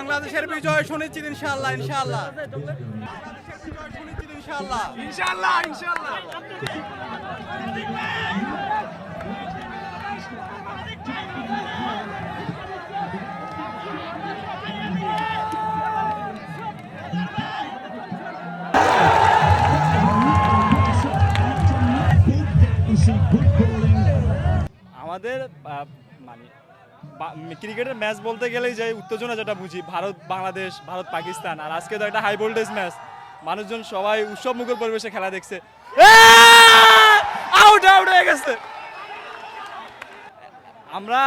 বাংলাদেশের বিজয় সুনিশ্চিত ইনশাআল্লাহ ইনশাআল্লাহ। বাংলাদেশের বিজয় সুনিশ্চিত ইনশাআল্লাহ। ইনশাআল্লাহ ইনশাআল্লাহ। আমাদের মানে ক্রিকেটের ম্যাচ বলতে গেলেই যে উত্তেজনা যেটা বুঝি, ভারত, বাংলাদেশ, ভারত, পাকিস্তান, আর আজকে তো একটা হাই ভোল্টেজ ম্যাচ মানুষজন সবাই উৎসব মুখর পরিবেশে খেলা দেখছে। আউট আউট হয়ে গেছে। আমরা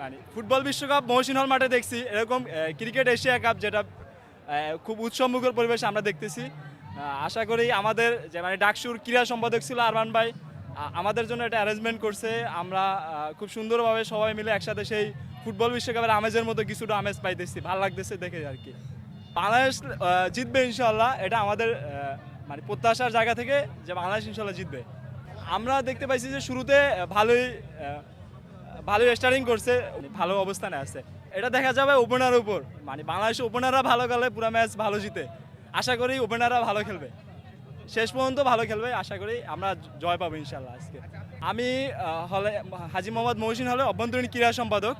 মানে ফুটবল বিশ্বকাপ মহসিন হল মাঠে দেখছি। এরকম ক্রিকেট এশিয়া কাপ যেটা খুব উৎসব মুখর পরিবেশে আমরা দেখতেছি। আশা করি আমাদের যে মানে ডাকসুর ক্রীড়া সম্পাদক ছিল আরমান ভাই আমাদের জন্য এটা অ্যারেঞ্জমেন্ট করছে। আমরা খুব সুন্দরভাবে সবাই মিলে একসাথে সেই ফুটবল বিশ্বকাপের আমেজের মতো কিছুটা আমেজ পাইতেছি। ভালো লাগতেছে দেখে আর কি। বাংলাদেশ জিতবে ইনশাল্লাহ এটা আমাদের মানে প্রত্যাশার জায়গা থেকে যে বাংলাদেশ ইনশাল্লাহ জিতবে। আমরা দেখতে পাইছি যে শুরুতে ভালোই ভালোই স্টার্টিং করছে, ভালো অবস্থানে আছে। এটা দেখা যাবে ওপেনারের উপর। মানে বাংলাদেশ ওপেনাররা ভালো খেলে, পুরো ম্যাচ ভালো জিতে। আশা করি ওপেনাররা ভালো খেলবে। শেষ পর্যন্ত ভালো খেলবে আশা করি আমরা জয় পাবো ইনশাল্লাহ আজকে। আমি হলে হাজি মোহাম্মদ মহসিন হলে অভ্যন্তরীণ ক্রীড়া সম্পাদক।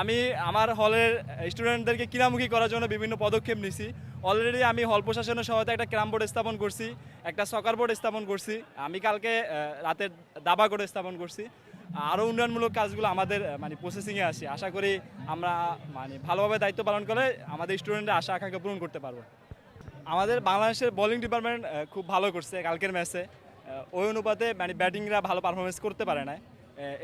আমি আমার হলের স্টুডেন্টদেরকে ক্রীড়ামুখী করার জন্য বিভিন্ন পদক্ষেপ নিছি। অলরেডি আমি হল প্রশাসনের সহায়তা একটা ক্যারাম বোর্ড স্থাপন করছি একটা সকার বোর্ড স্থাপন করছি। আমি কালকে আহ, রাতে দাবা করে স্থাপন করছি। আরও উন্নয়নমূলক কাজগুলো আমাদের মানে প্রসেসিংয়ে আসি আশা করি আমরা মানে ভালোভাবে দায়িত্ব পালন করে আমাদের স্টুডেন্টের আশা আকাঙ্ক্ষা পূরণ করতে পারব। আমাদের বাংলাদেশের বোলিং ডিপার্টমেন্ট খুব ভালো করছে কালকের ম্যাচে ওই অনুপাতে মানে ব্যাটিংরা ভালো পারফরমেন্স করতে পারে না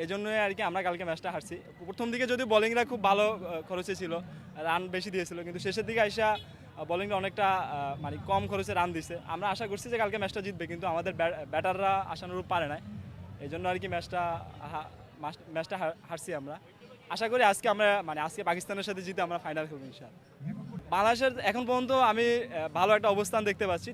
এই জন্যই আর কি আমরা কালকে ম্যাচটা হারছি। প্রথম দিকে যদি বোলিংরা খুব ভালো খরচে ছিল রান বেশি দিয়েছিল, কিন্তু শেষের দিকে আইসা বোলিংরা অনেকটা মানে কম খরচে রান দিছে। আমরা আশা করছি যে কালকে ম্যাচটা জিতবে, কিন্তু আমাদের ব্যাটাররা আশানুরূপ পারে না এই জন্য আর কি ম্যাচটা ম্যাচটা হারছি আমরা। আশা করি আজকে আমরা মানে আজকে পাকিস্তানের সাথে জিতে আমরা ফাইনাল খেলব ইনশাআল্লাহ। বাংলাদেশের এখন পর্যন্ত আমি ভালো একটা অবস্থান দেখতে পাচ্ছি।